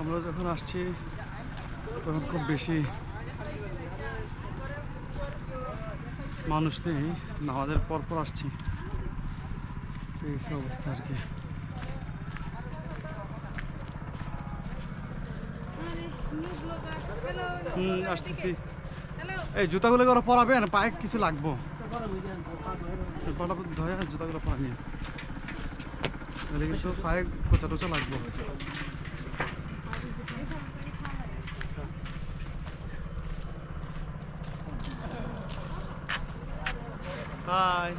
আমরা যখন আসছি তখন খুব বেশি মানুষ নেই নামাজের পর পর আসছি। এই অবস্থা আর কি। হুম আসতেছি। এই জুতাগুলো ওরা পরাবেন পায়ে কিছু লাগবো। ধয়া জুতাগুলো পরা নিয়ে। তাহলে কিন্তু পায়ে কোচা টোচা লাগবো। হাই।